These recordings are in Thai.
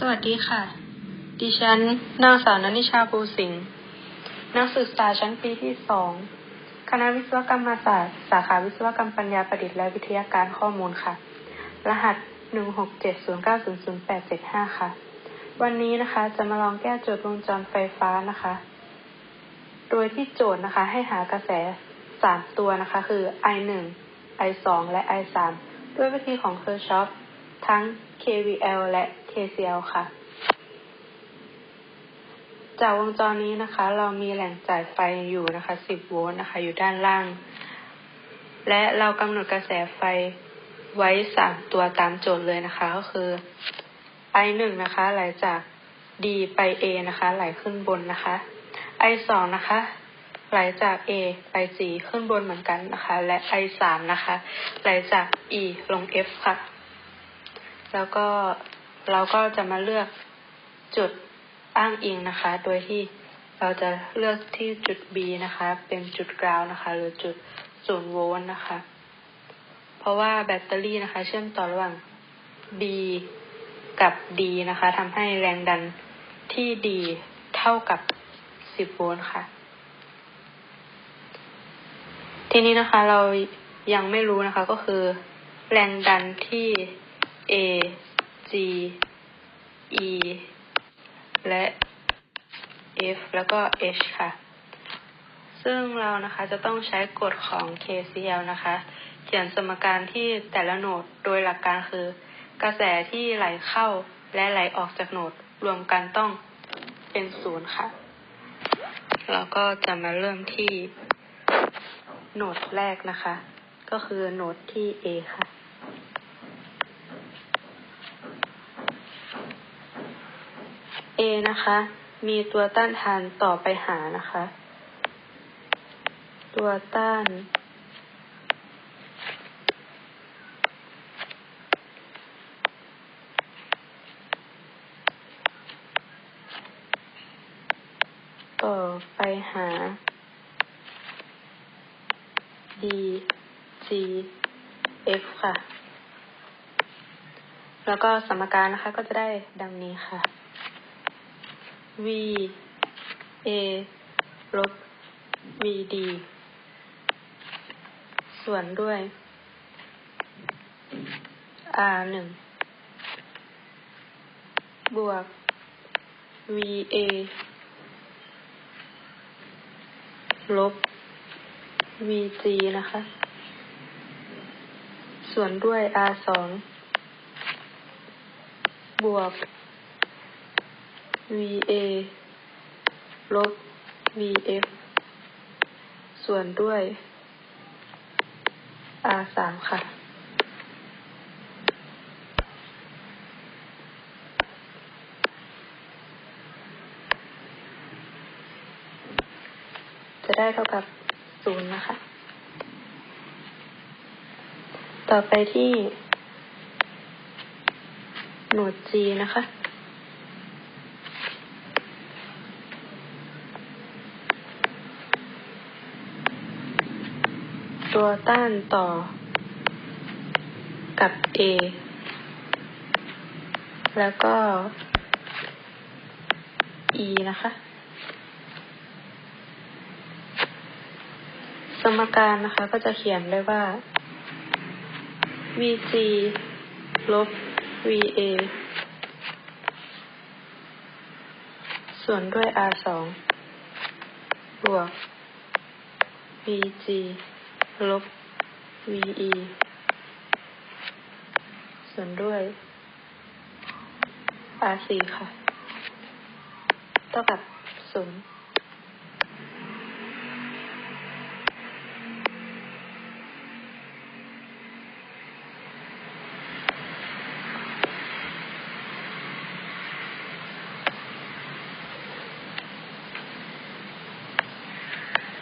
สวัสดีค่ะ ดิฉันนางสาวนันิชาภูสิงห์นักศึกษาชั้นปีที่สองคณะวิศวกรรมศาสตร์ สาขาวิศวกรรมปัญญาประดิษฐ์และวิทยาการข้อมูลค่ะ รหัส16709000875ค่ะ วันนี้นะคะจะมาลองแก้โจทย์วงจรไฟฟ้านะคะ โดยที่โจทย์นะคะ ให้หากระแส3ตัวนะคะ คือ I1 I2 และ I3 ด้วยวิธีของเคอร์ชอฟ ทั้ง KVL และ KCL ค่ะ จากวงจรนี้นะคะ เรามีแหล่งจ่ายไฟอยู่นะคะ 10 โวลต์นะคะ อยู่ด้านล่าง และเรากำหนดกระแสไฟไว้ 3 ตัวตามโจทย์เลยนะคะ ก็คือ I1 นะคะ ไหลจาก D ไป A นะคะ ไหลขึ้นบนนะคะ I2 นะคะไหลจาก A ไป G ขึ้นบนเหมือนกันนะคะ และ I3 นะคะ ไหลจาก E ลง F ค่ะ แล้วก็เราก็จะมาเลือกจุดอ้างอิงนะคะ โดยที่เราจะเลือกที่จุด B นะคะ เป็นจุดกราวนะคะ หรือจุดศูนย์โวลต์นะคะ เพราะว่าแบตเตอรี่นะคะ เชื่อมต่อระหว่าง B กับ D นะคะทำให้แรงดันที่ D เท่ากับ 10 โวลต์ค่ะ ทีนี้นะคะเรายังไม่รู้นะคะก็คือ แรงดันที่ A G E และ F แล้วก็ H ค่ะ ซึ่งเรานะคะจะต้องใช้กฎของ KCL นะคะ เขียนสมการที่แต่ละโนดโดยหลักการคือ กระแสที่ไหลเข้าและไหลออกจากโนดรวมกันต้องเป็นศูนย์ค่ะ เราก็จะมาเริ่มที่โนดแรกนะคะ ก็คือโนดที่ A ค่ะ A นะคะ มีตัวต้านทานต่อไปหานะคะ ตัวต้านต่อไปหา D G F ค่ะ แล้วก็สมการนะคะก็จะได้ดังนี้ค่ะ V A ลบ V D ส่วนด้วย R หนึ่งบวก V A ลบ V G นะคะ ส่วนด้วย R สองบวก VA ลบ VF ส่วนด้วย R สามค่ะ จะได้เท่ากับศูนย์นะคะ ต่อไปที่ โหนด G นะคะ ตัวต้านต่อ กับ A แล้วก็ E นะคะ สมการนะคะก็จะเขียนได้ว่า VG ลบ VA ส่วนด้วย R สองบวก VG ลบ VE ส่วนด้วย R สี่ค่ะ เท่ากับศูนย์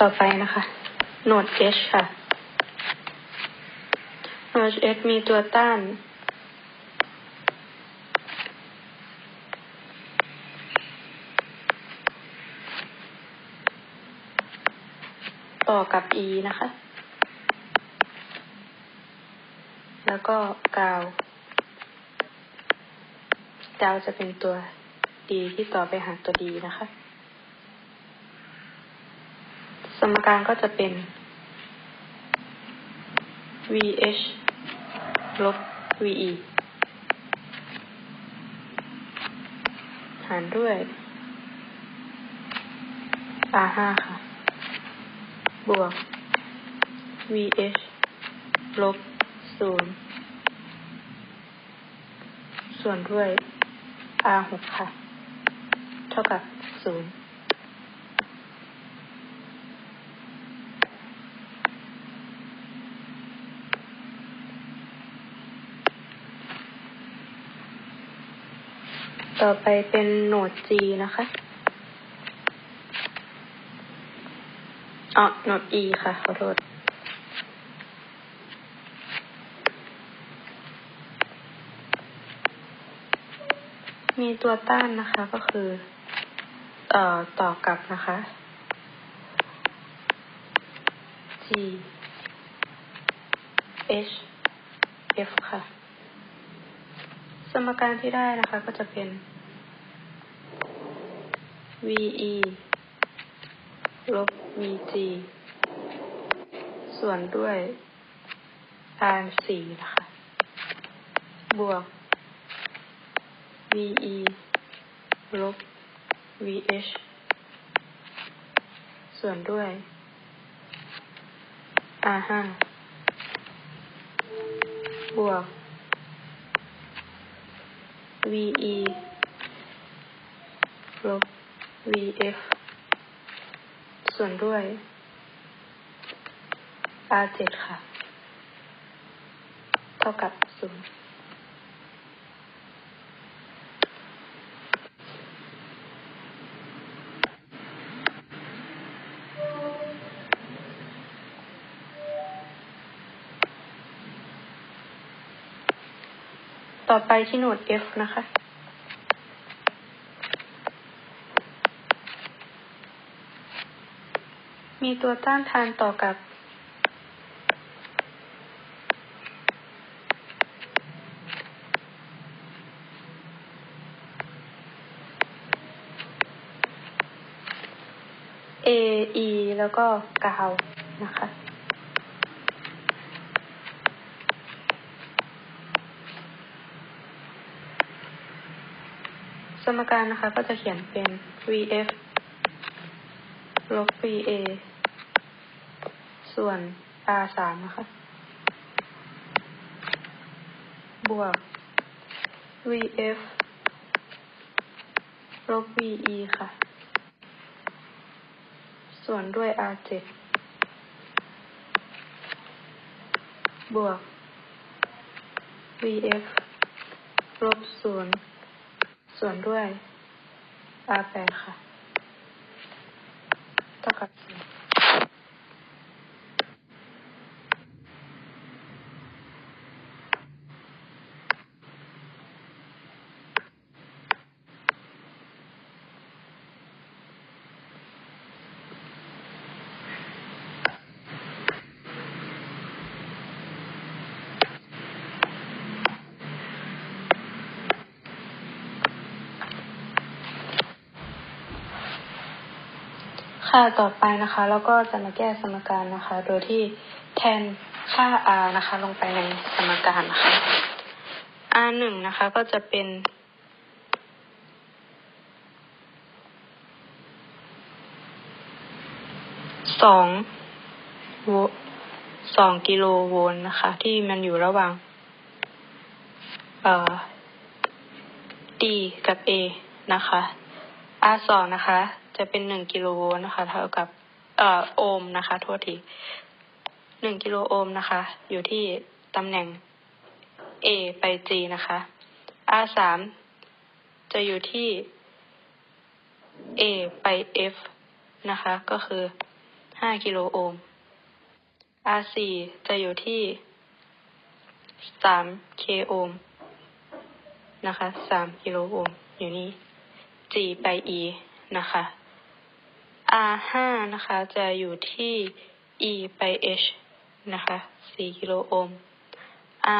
ต่อไปนะคะโหนด H ค่ะ โหนด H มีตัวต้าน ต่อกับ E นะคะ แล้วก็กาวดาวจะเป็นตัวดีที่ต่อไปหาตัวดีนะคะ สมการก็จะเป็น vh ลบ ve หารด้วย r ห้าค่ะ บวก vh ลบศูนย์ส่วนด้วย r หกค่ะ เท่ากับศูนย์ ต่อไปเป็นโหนด G นะคะ อ๋อโหนด E ค่ะ ขอโทษ มีตัวต้านนะคะ ก็คือ เอ่อ ต่อกลับนะคะ G H F ค่ะ สมการที่ได้นะคะก็จะเป็น VE ลบ VG ส่วนด้วย R สี่นะคะ บวก VE ลบ VH ส่วนด้วย R ห้าบวก VE ลบ VF ส่วนด้วย R เจ็ดค่ะ เท่ากับศูนย์ต่อไปที่โหนด F นะคะ มีตัวต้านทานต่อกับ A E แล้วก็กาวนะคะสมการนะคะก็จะเขียนเป็น VF ลบ VA ส่วน R สามนะคะ บวก VF ลบ VE ค่ะ ส่วนด้วย R เจ็ดบวก VF ลบศูนย์ส่วนด้วย R แปดค่ะ เท่ากับศูนย์ ค่ะต่อไปนะคะแล้วก็จะมาแก้สมการนะคะ โดยที่แทนค่า r นะคะ ลงไปในสมการนะคะ r หนึ่งนะคะก็จะเป็น สองโวสองกิโลโวลต์นะคะ ที่มันอยู่ระหว่าง เอ่อ D กับ A นะคะ R สองนะคะ จะเป็นหนึ่งกิโลโวลต์นะคะ เท่ากับเอ่อโอห์มนะคะโทษทีหนึ่งกิโลโอห์มนะคะ อยู่ที่ตำแหน่ง A ไป G นะคะ R สามจะอยู่ที่ A ไป F นะคะ ก็คือห้ากิโลโอห์ม R สี่จะอยู่ที่สามเคโอห์มนะคะสามกิโลโอห์มอยู่นี่ G ไป E นะคะ R ห้านะคะ จะอยู่ที่ E ไป H นะคะสี่กิโลโอห์ม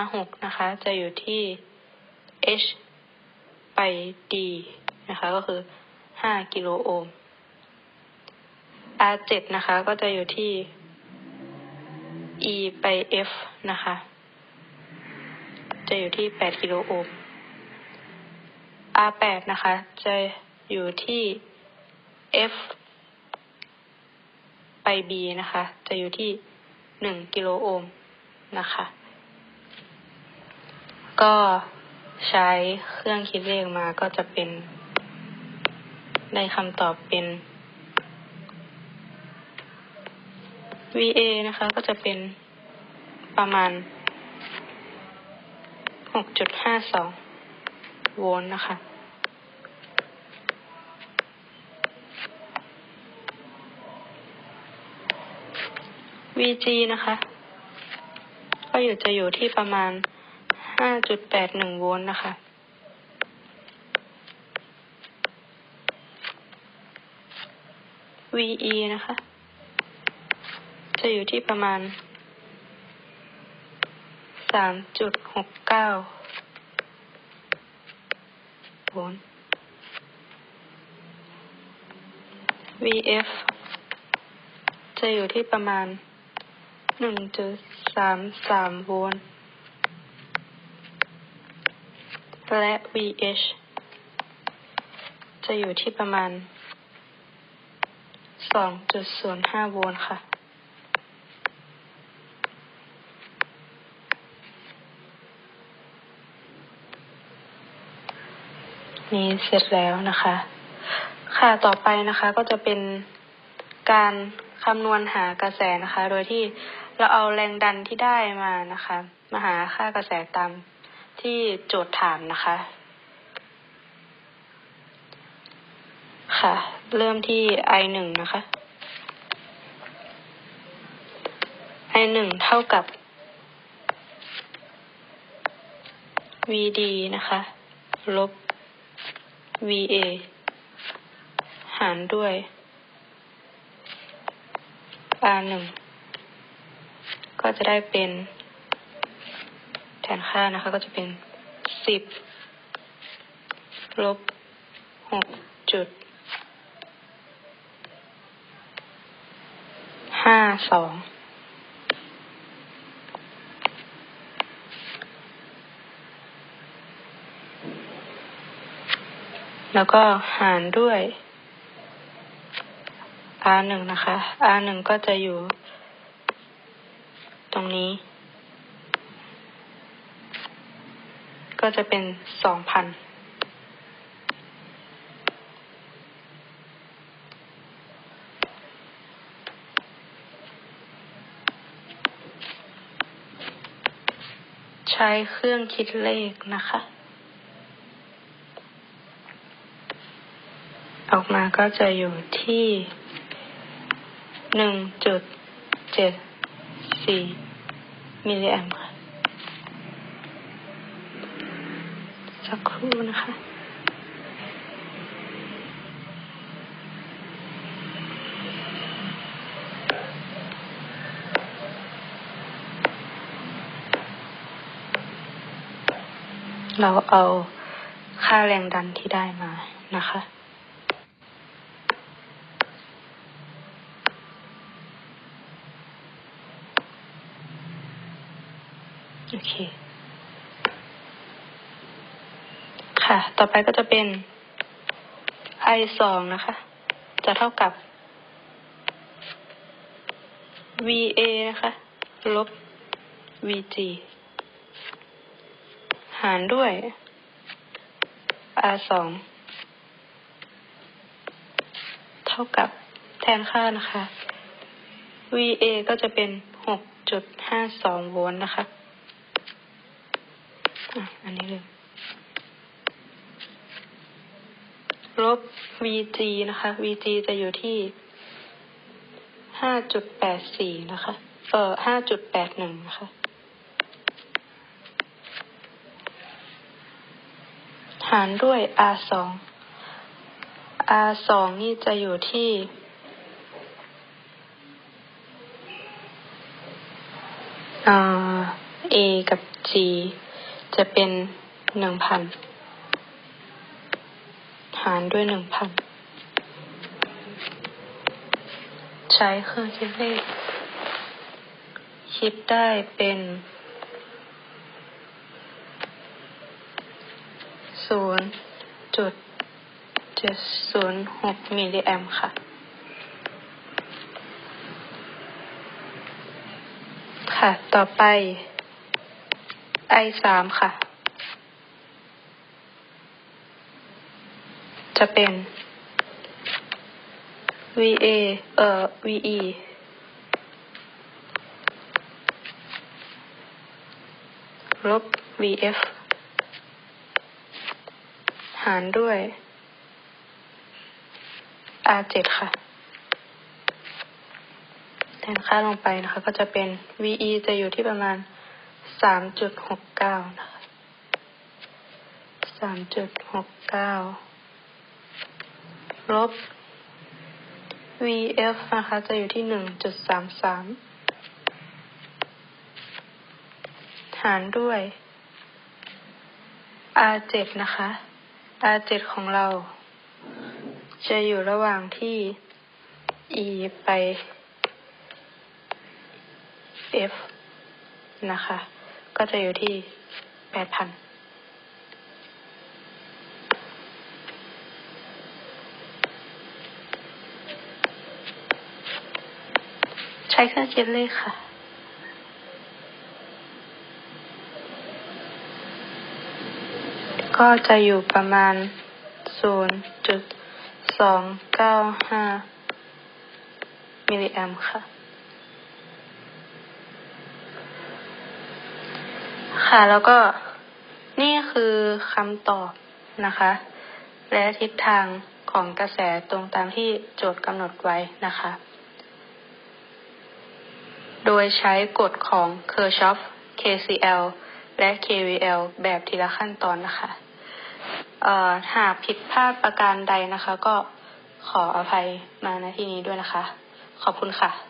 R หกนะคะ จะอยู่ที่ H ไป D นะคะ ก็คือ5กิโลโอห์ม R7 นะคะ ก็จะอยู่ที่ E ไป F นะคะ จะอยู่ที่8กิโลโอห์ม R8 นะคะ จะอยู่ที่ F ไป B นะคะ จะอยู่ที่1กิโลโอห์มนะคะ ก็ใช้เครื่องคิดเลขมาก็จะเป็น ได้คำตอบเป็น VA นะคะ ก็จะเป็นประมาณ 6.52 โวลต์นะคะ VG นะคะ ก็อยู่จะอยู่ที่ประมาณ 5.81 โวลต์นะคะ VE นะคะ จะอยู่ที่ประมาณ 3.69 โวลต์ VF จะอยู่ที่ประมาณ 1.33โวลต์และ VH จะอยู่ที่ประมาณ 2.05 โวลต์ค่ะ นี้เสร็จแล้วนะคะ ค่ะต่อไปนะคะก็จะเป็นการคำนวณหากระแสนะคะ โดยที่ เราเอาแรงดันที่ได้มานะคะ มาหาค่ากระแสตามที่โจทย์ถามนะคะ ค่ะ เริ่มที่ I หนึ่งนะคะ I หนึ่งเท่ากับ VD นะคะ ลบ VA หารด้วย R หนึ่ง ก็จะได้เป็นแทนค่านะคะ ก็จะเป็นสิบลบหกจุดห้าสองแล้วก็หารด้วย R หนึ่งนะคะ R หนึ่งก็จะอยู่ รงนี้ ก็จะเป็นสองพันใช้เครื่องคิดเลขนะคะ ออกมาก็จะอยู่ที่หนึ่งจุดเจ็ดสี่ มิลลิแอมค่ะ สักครู่นะคะเราเอาค่าแรงดันที่ได้มานะคะ โอเค ค่ะ ต่อไปก็จะเป็น i สองนะคะ จะเท่ากับ va นะคะ ลบ vg หารด้วย r สองเท่ากับแทนค่านะคะ va ก็จะเป็นหกจุดห้าสองโวลต์นะคะ อันนี้เลยลบ VG นะคะ VG จะอยู่ที่ห้าจุดแปดสี่นะคะ เอ่อห้าจุดแปดหนึ่งนะคะหารด้วย R สอง R สองนี่จะอยู่ที่อ่า A กับ G จะเป็นหนึ่งพันหารด้วยหนึ่งพันใช้เครื่องคิดเลข คิดได้เป็นศูนย์จุดเจ็ดศูนย์หกมิลลิแอมค่ะ ค่ะ ต่อไป I สามค่ะ จะเป็น VA เอ่อ VE ลบ VF หารด้วย R7 ค่ะ แทนค่าลงไปนะคะ ก็จะเป็น VE จะอยู่ที่ประมาณ สามจุดหกเก้านะคะสามจุดหกเก้าลบ vf นะคะ จะอยู่ที่หนึ่งจุดสามสามหารด้วย r เจ็ดนะคะ r เจ็ดของเรา จะอยู่ระหว่างที่ e ไป f นะคะ ก็จะอยู่ที่8,000ใช้เครื่องคิดเลขค่ะก็จะอยู่ประมาณ 0.295 มิลลิแอมค่ะ ค่ะ แล้วก็นี่คือคำตอบนะคะ และทิศทางของกระแสตรงตามที่โจทย์กำหนดไว้นะคะ โดยใช้กฎของ Kirchhoff KCL และ KVL แบบทีละขั้นตอนนะคะเอ่อหากผิดพลาดประการใดนะคะ ก็ขออภัยมาณที่นี้ด้วยนะคะ ขอบคุณค่ะ